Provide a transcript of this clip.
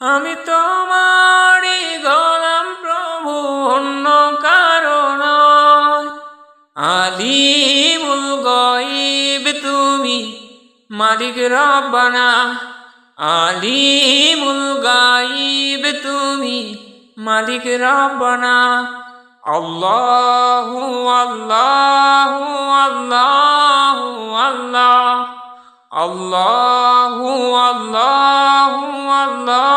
আমি তোমারি গোলাম প্রভু, অন্য কারও নয়। আলিমুল গইব তুমি মালিক রব্বানা। আলিমুল গাইব তুমি মালিক রব্বানা। আল্লাহু আল্লাহু আল্লাহু আল্লাহ। আল্লাহু আল্লাহু আল্লাহ।